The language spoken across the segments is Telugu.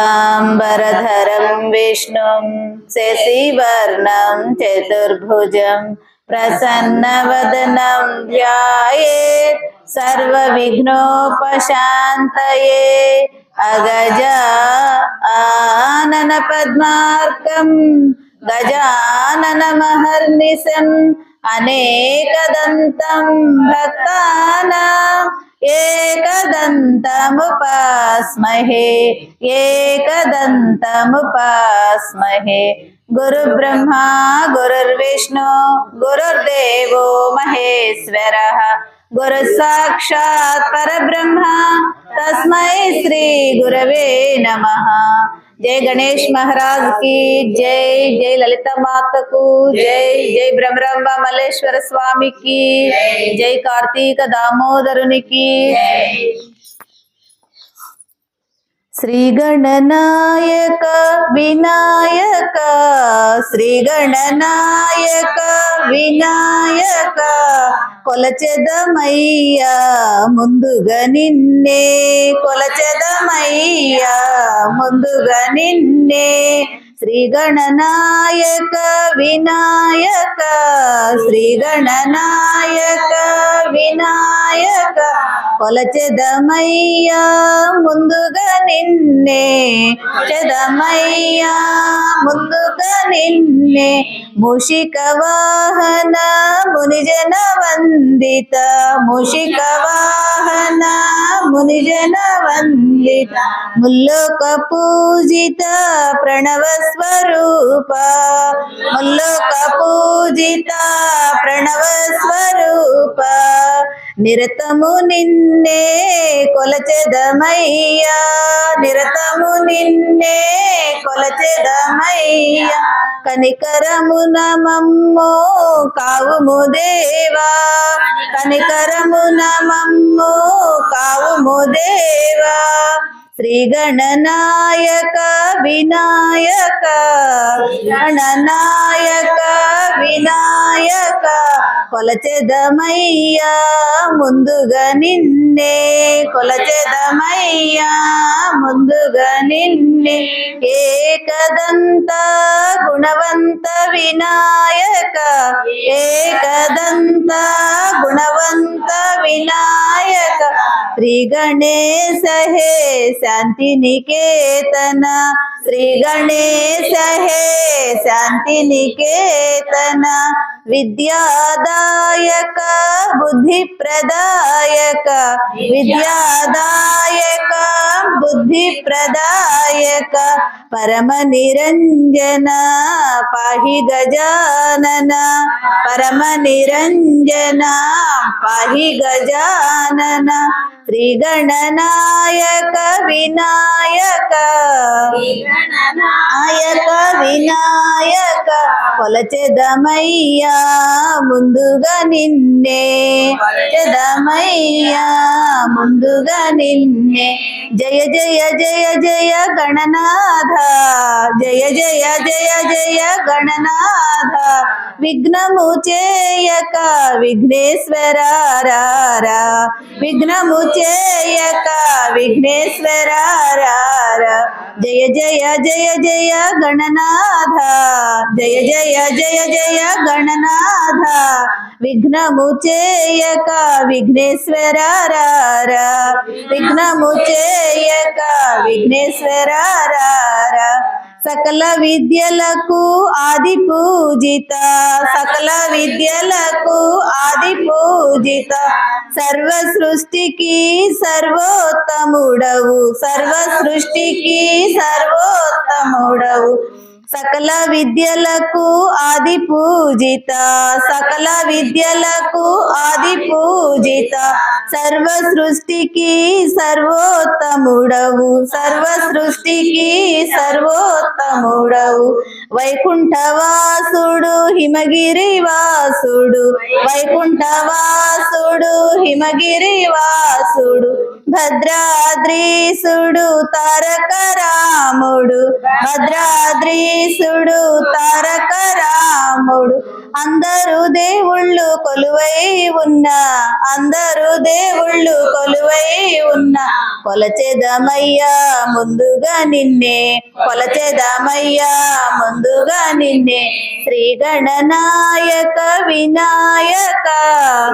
शुक्लाम्बरधरं विष्णुं शशिवर्णं चतुर्भुजं प्रसन्नवदनं ध्यायेत् सर्वविघ्नोपशान्तये अगजा आननपद्मार्कं गजाननमहर्निशम् अनेकदन्तं भक्तानाम् एकदन्तमुपास्महे एकदन्तमुपास्महे गुरुब्रह्मा गुरुर्विष्णु गुरुर्देवो महेश्वरः गुरु साक्षात् परब्रह्म तस्मै श्री गुरवे नमः జై గణేష్ మహారాజ్కి జై జై లలిత మాతకు జై జై బ్రహ్మరంభ మల్లేశ్వర స్వామికి జై కార్తీక దామోదరునికి. శ్రీగణనాయక వినాయక శ్రీగణనాయక వినాయక. శ్రీ కొలచెదమయ్యా ముందుగా నిన్నే. కొలచెదమయ్యా ముందుగా నిన్నే. శ్రీగణనాయక వినాయక శ్రీగణనాయక వినాయక కొలచెదమయ్యా ముందుగా నిన్నే చెదమయ్యా ముందుగా నిన్నే ముషిక వాహన మునిజన వందిత ముషిక వాహన మునిజన వందిత ముల్లోక పూజిత ప్రణవ స్వరూప. ముల్లోక పూజిత ప్రణవ స్వరూప. నిరతము నిన్నే కొలచెదమయ్యా. నిరతము నిన్నే కొలచెదమయ్యా. కనికరమున మమ్మో కావుము దేవా. కనికరమున మమ్మో కావుము దేవా. శ్రీగణనాయక వినాయక. గణనాయక వినాయక. కొలచెదమయ్యా ముందుగా నిన్నే. కొలచెదమయ్యా ముందుగా నిన్నే. ఏకదంత గుణవంత వినాయక. ఏకదంత గుణవంత వినాయక. త్రిగణేశ హే శాంతి నికేతన श्री गणेश हे शांति निकेतन, विद्यादायक बुद्धि प्रदायक विद्यादायक बुद्धि प्रदायक परम निरंजन, पाहि गजानन, परम निरंजन, पाहि गजानन श्री गणनायक विनायक। నాయక వినాయక కొలచెదమయ్యా ముందుగా నిన్నే. చెదమయ్యా ముందుగా నిన్నే. జయ జయ జయ జయ గణనాథ. జయ జయ జయ జయ గణనాథ. విఘ్నము చేయక విఘ్నేశ్వరారా విఘ్నము చేయక విఘ్నేశ్వరారా జయ జయ జయ జయ గణనాథ. జయ జయ జయ జయ గణనాథ. విఘ్నము చేయక విఘ్నేశ్వర రారా. విఘ్నము చేయక విఘ్నేశ్వర సకల విద్యలకు ఆది పూజిత. సకల విద్యలకు ఆది పూజిత. సర్వ సృష్టికి సర్వోత్తముడవు. సర్వ సృష్టికి సర్వోత్తముడవు. సకల విద్యలకు ఆది పూజిత సకల విద్యలకు ఆది పూజిత సర్వ సృష్టికి సర్వోత్తముడవు సర్వ సృష్టికి సర్వోత్తముడవు. వైకుంఠవాసుడు హిమగిరి వాసుడు వైకుంఠవాసుడు హిమగిరి వాసుడు భద్రాద్రీసుడు తారక రాముడు భద్రాద్రీసుడు తారక రాముడు అందరూ దేవుళ్ళు కొలువై ఉన్న అందరూ దేవుళ్ళు కొలువై ఉన్న. కొలచెదమయ్యా ముందుగా నిన్నే. కొలచెదమయ్యా ముందుగా నిన్నే. శ్రీ గణనాయక వినాయక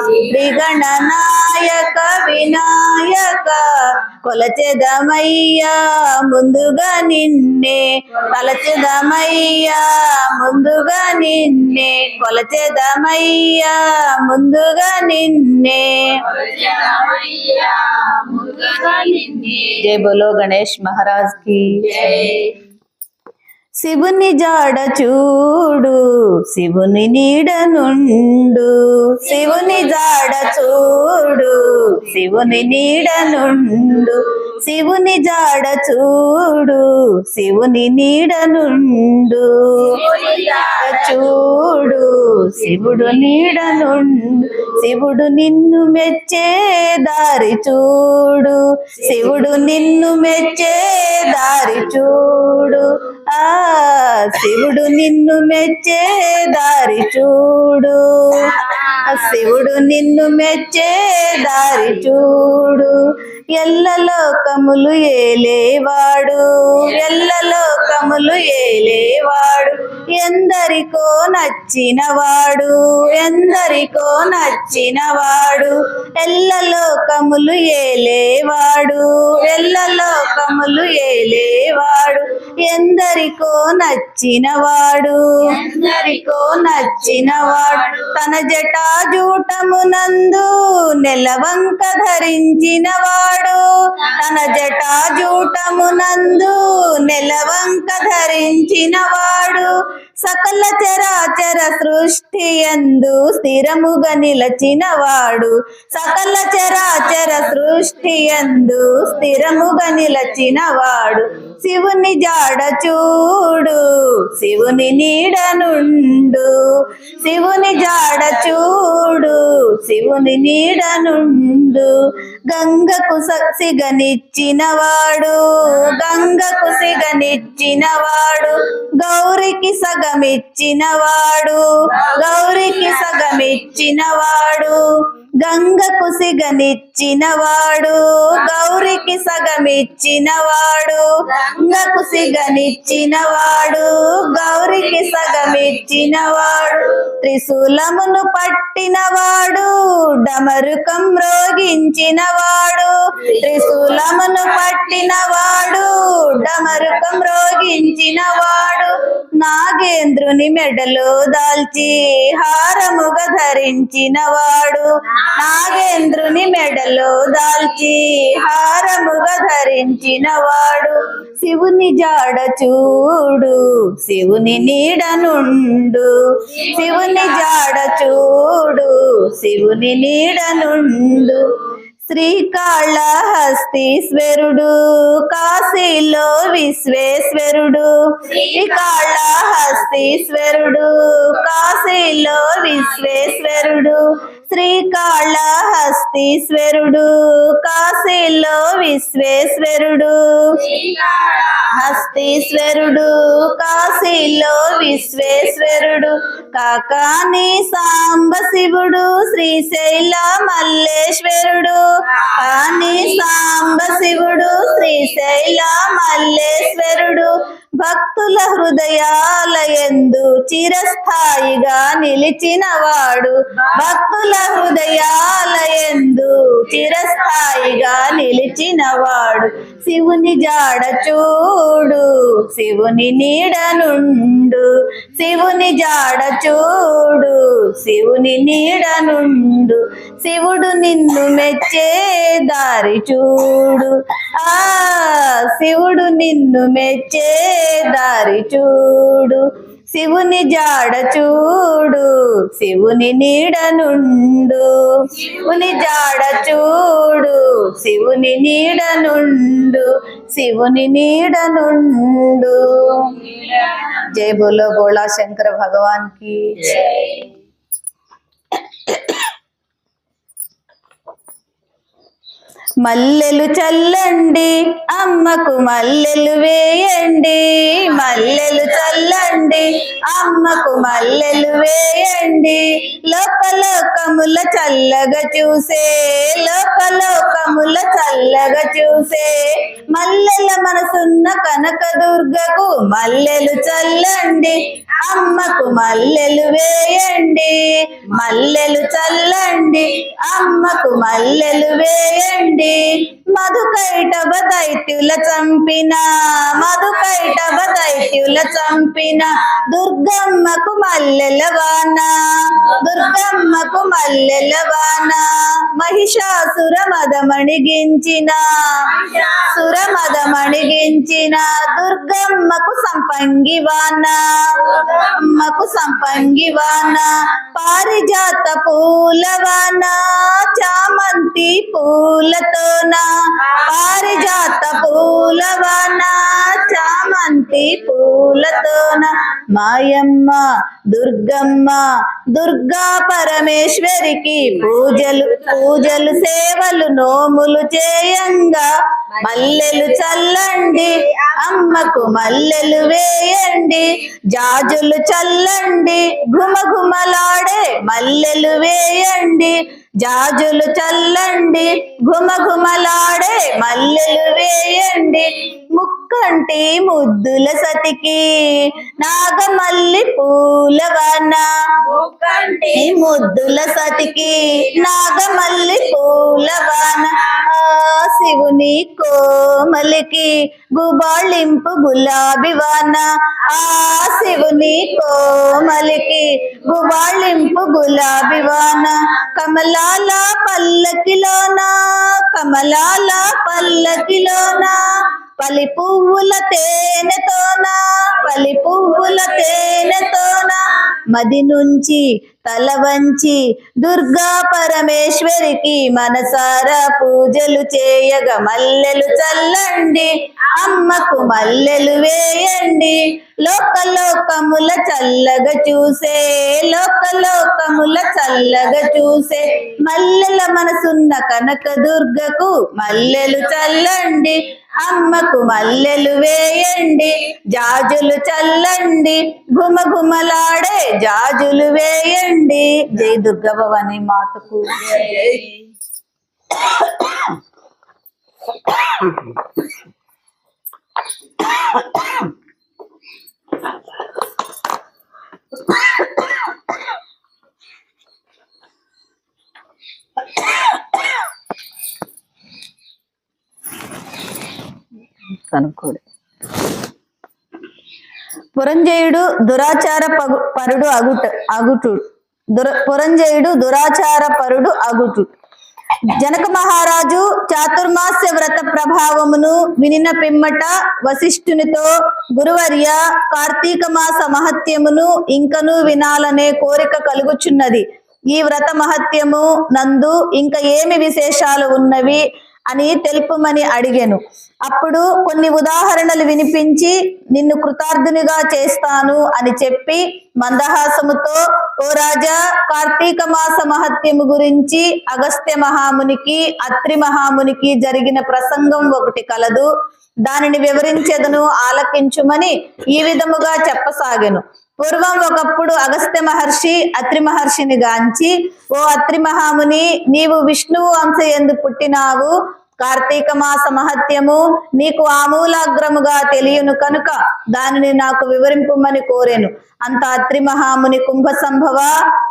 శ్రీ గణనాయక వినాయక. కొలచెదమయ్యా ముందుగా నిన్నే. కొలచెదమయ్యా ముందుగా నిన్నే. కొలచెదమయ్యా ముందుగా నిన్నే. జై బోలో గణేష్ మహారాజ్కి. శివుని జాడ చూడు శివుని నీడ నుండు. శివుని జాడ చూడు శివుని నీడ నుండు. శివుని జాడ చూడు శివుని నీడ నుండు. చూడు శివుడు నీడ నుండు. శివుడు నిన్ను మెచ్చే దారి చూడు. శివుడు నిన్ను మెచ్చే దారి చూడు. శివుడు నిన్ను మెచ్చే దారి చూడు. శివుడు నిన్ను మెచ్చే దారి చూడు. ఎల్లలోకములు ఏలేవాడు ఎల్లలోకములు ఏలేవాడు. ఎందరికో నచ్చినవాడు ఎందరికో నచ్చినవాడు. ఎల్లలోకములు ఏలేవాడు ఎల్ల లోకములు ఏలేవాడు. ఎందరికో నచ్చినవాడు ఎందరికో నచ్చినవాడు. తన జటాజూటమునందు నెలవంక ధరించినవాడు. తన జటాజూటమునందు నెలవంక ధరించినవాడు. సకల చరాచర సృష్టి ఎందు స్థిరముగా నిలచినవాడు. సకల చరాచర సృష్టి ఎందు స్థిరముగా నిలచినవాడు. శివుని జాడ చూడు శివుని నీడనుండు శివుని జాడ చూడు శివుని నీడనుండు గంగకు సిగనిచ్చినవాడు గంగకు సిగనిచ్చినవాడు. గౌరికి సగ సగమిచ్చినవాడు గౌరికి సగమిచ్చినవాడు గంగకు సిగనిచ్చినవాడు గౌరికి సగమిచ్చినవాడు గంగకు సిగనిచ్చినవాడు గౌరికి సగమిచ్చినవాడు. త్రిశూలమును పట్టినవాడు డమరుకం రోగించినవాడు త్రిశూలమును పట్టినవాడు డమరుకం రోగించినవాడు. నాగేంద్రుని మెడలో దాల్చి హారముగా ధరించినవాడు. నాగేంద్రుని మెడలో దాల్చి హారముగా ధరించినవాడు. శివుని జాడ చూడు శివుని నీడ నుండు. శివుని జాడ చూడు శివుని నీడ నుండు. శ్రీకాళహస్తీశ్వరుడు కాశీలో విశ్వేశ్వరుడు. శ్రీకాళహస్తీశ్వరుడు కాశీలో విశ్వేశ్వరుడు. శ్రీకాళహస్తీశ్వరుడు కాశీలో విశ్వేశ్వరుడు. హస్తీశ్వరుడు కాశీలో విశ్వేశ్వరుడు. కాకాని సాంబ శివుడు శ్రీశైల మల్లేశ్వరుడు. కాని సాంబ శివుడు శ్రీశైల మల్లేశ్వరుడు. భక్తుల హృదయాలయందు చిరస్థాయిగా నిలిచినవాడు. భక్తుల హృదయాలయందు చిరస్థాయిగా నిలిచినవాడు. శివుని జాడ చూడు శివుని నీడనుండు శివుని జాడ చూడు శివుని నీడనుండు శివుడు నిన్ను మెచ్చే దారి చూడు. ఆ శివుడు నిన్ను మెచ్చే దారి చూడు. శివుని జాడ చూడు శివుని నీడనుండు శివుని జాడ చూడు. శివుని నీడ నుండు శివుని నీడ నుండు. జయ బోలో బోళా శంకర భగవాన్కి మల్లెలు చల్లండి అమ్మకు మల్లెలు వేయండి. మల్లెలు చల్లండి అమ్మకు మల్లెలు వేయండి. లోకలోకముల చల్లగా చూసే లోకలోకముల చల్లగా చూసే మల్లెల మనసున్న కనకదుర్గకు మల్లెలు చల్లండి అమ్మకు మల్లెలు వేయండి. మల్లెలు చల్లండి అమ్మకు మల్లెలు వేయండి. name మధుకైటవ దైత్యుల చంపిన మధుకైటవ దైత్యుల చంపిన దుర్గమ్మకు మల్లెలవాన దుర్గమ్మకు మల్లెలవాన మహిషాసుర మదమణిగించిన సుర మదమణిగించిన దుర్గమ్మకు సంపంగివాన అమ్మకు సంపంగి పారిజాత పూలవాన చామంతి పూలతోనా పారిజాత పూలవన చామంతి పూలతోన మాయమ్మ దుర్గమ్మ దుర్గా పరమేశ్వరికి పూజలు పూజలు సేవలు నోములు చేయంగా. మల్లెలు చల్లండి అమ్మకు మల్లెలు వేయండి. జాజులు చల్లండి ఘుమఘుమలాడే మల్లెలు వేయండి. జాజులు చల్లండి ఘుమఘుమలాడే మల్లెలు వేయండి ముక్కంటి ముద్దుల సతికి నాగమల్లి పూలవన. ముక్కంటి ముద్దుల సతికి నాగమల్లి పూలవన. ఆ శివుని కోమలికి గుబాళింపు గులాబీ వాన. ఆ శివుని కోమలికి నింపు గులాబీ వాన కమలాల పల్లకిలోన కమలాల పల్లకిలోన పలి పువ్వుల తేనెతోన పలి పువ్వుల తేనెతోన మది నుంచి తల వంచి దుర్గా పరమేశ్వరికి మనసారా పూజలు చేయగ మల్లెలు చల్లండి. అమ్మకు మల్లెలు వేయండి. లోకలోకముల చల్లగా చూసే లోకలోకముల చల్లగా చూసే మల్లెల మనసున్న కనక దుర్గకు మల్లెలు చల్లండి. అమ్మకు మల్లెలు వేయండి జాజులు చల్లండి. ఘుమఘుమలాడే జాజులు వేయండి. జై దుర్గ భవాని మాతకు. కనుక్కోడు పురంజయుడు దురాచార పగు పరుడు అగుట అగుటు దుర పురంజయుడు దురాచార పరుడు అగుటు జనక మహారాజు చాతుర్మాస్య వ్రత ప్రభావమును వినిన పిమ్మట వశిష్ఠునితో గురువర్య కార్తీక మాస మహత్యమును ఇంకను వినాలనే కోరిక కలుగుచున్నది. ఈ వ్రత మహత్యము నందు ఇంకా ఏమి విశేషాలు ఉన్నవి? అని తెలుపమని అడిగాను. అప్పుడు కొన్ని ఉదాహరణలు వినిపించి నిన్ను కృతార్థునిగా చేస్తాను అని చెప్పి మందహాసముతో ఓ రాజా కార్తీక మాస మహత్యము గురించి అగస్త్య మహామునికి అత్రి మహామునికి జరిగిన ప్రసంగం ఒకటి కలదు. దానిని వివరించేదను ఆలకించుమని ఈ విధముగా చెప్పసాగాను. పూర్వం ఒకప్పుడు అగస్త్య మహర్షి అత్రి మహర్షిని గాంచి ఓ అత్రి మహాముని నీవు విష్ణువు అంశ ఎందు పుట్టినావు కార్తీక మాస మహత్యము నీకు ఆమూలాగ్రముగా తెలియను కనుక దానిని నాకు వివరింపమని కోరాను. అంత అత్రి మహాముని కుంభ సంభవ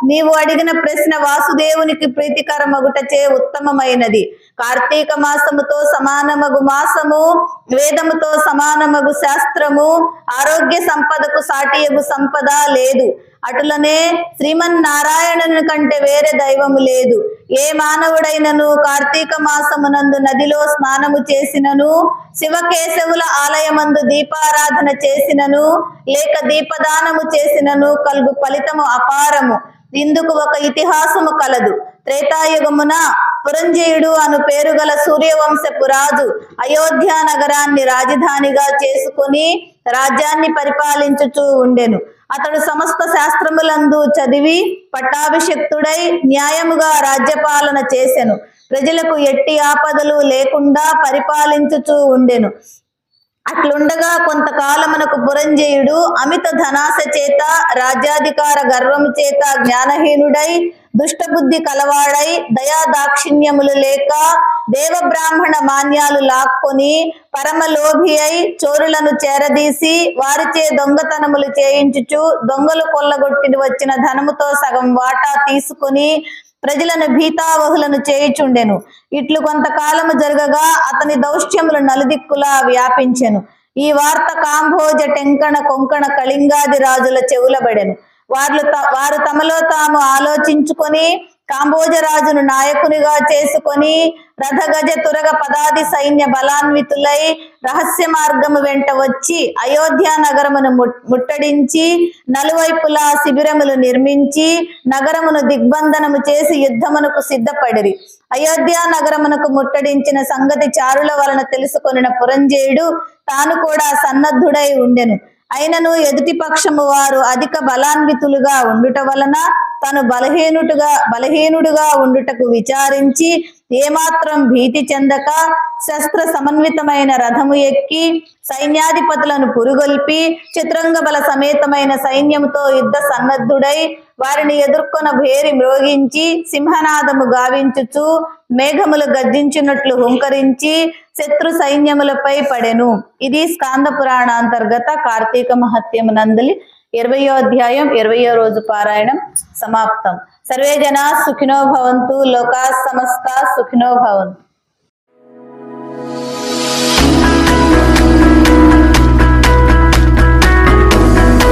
నీవు అడిగిన ప్రశ్న వాసుదేవునికి ప్రీతికరమగుటచే ఉత్తమమైనది. కార్తీక మాసముతో సమానమగు మాసము వేదముతో సమానమగు శాస్త్రము ఆరోగ్య సంపదకు సాటియగు సంపద లేదు. అటులనే శ్రీమన్నారాయణుని కంటే వేరే దైవము లేదు. ఏ మానవుడైనను కార్తీక మాసమునందు నదిలో స్నానము చేసినను శివకేశవుల ఆలయమందు దీపారాధన చేసినను లేక దీపదానము చేసినను కలుగు ఫలితము అపారము. ఇందుకు ఒక ఇతిహాసము కలదు. త్రేతాయుగమున పురంజయుడు అను పేరు గల సూర్యవంశపు రాజు అయోధ్య నగరాన్ని రాజధానిగా చేసుకుని రాజ్యాన్ని పరిపాలించుచూ ఉండెను. అతడు సమస్త శాస్త్రములందు చదివి పట్టాభిషక్తుడై న్యాయముగా రాజ్యపాలన చేసెను. ప్రజలకు ఎట్టి ఆపదలు లేకుండా పరిపాలించుచూ ఉండెను. అట్లుండగా కొంతకాలమునకు పురంజయుడు అమిత ధనాశ చేత రాజ్యాధికార గర్వము చేత జ్ఞానహీనుడై దుష్టబుద్ధి కలవాడై దయా దాక్షిణ్యములు లేక దేవ బ్రాహ్మణ మాన్యాలు లాక్కొని పరమలోభి అయి చోరులను చేరదీసి వారిచే దొంగతనములు చేయించుచు దొంగలు కొల్లగొట్టి వచ్చిన ధనముతో సగం వాటా తీసుకుని ప్రజలను భీతావహులను చేయుచుండెను. ఇట్లు కొంతకాలము జరగగా అతని దౌష్ట్యములు నలుదిక్కులా వ్యాపించెను. ఈ వార్త కాంభోజ టెంకణ కొంకణ కళింగాది రాజుల చెవులబడెను. వారు త- వారు తమలో తాము ఆలోచించుకొని కాంబోజరాజును నాయకునిగా చేసుకొని రథగజ తురగ పదాది సైన్య బలాన్వితులై రహస్య మార్గము వెంట వచ్చి అయోధ్య నగరమును ముట్టడించి నలువైపులా శిబిరములు నిర్మించి నగరమును దిగ్బంధనము చేసి యుద్ధమునకు సిద్ధపడిరి. అయోధ్య నగరమునకు ముట్టడించిన సంగతి చారుల వలన తెలుసుకొనిన పురంజేయుడు తాను కూడా సన్నద్ధుడై ఉండెను. అయినను ఎదుటి పక్షము వారు అధిక బలాన్వితులుగా ఉండుట వలన తను బలహీనుడుగా బలహీనుడుగా ఉండుటకు విచారించి ఏమాత్రం భీతి చెందక శస్త్ర సమన్వితమైన రథము ఎక్కి సైన్యాధిపతులను పురుగొల్పి చిత్రంగ బల సమేతమైన సైన్యముతో యుద్ధ సన్నద్ధుడై వారిని ఎదుర్కొన భేరి మ్రోగించి సింహనాదము గావించుచు మేఘములు గర్జించినట్లు హుంకరించి శత్రు సైన్యములపై పడెను. ఇది స్కాంద పురాణాంతర్గత కార్తీక మహత్యము నందలి ఇరవయో అధ్యాయం ఇరవయో రోజు పారాయణం సమాప్తం. సర్వే జనా సుఖినో భవంతు లోకా సమస్త సుఖినో భవంతు.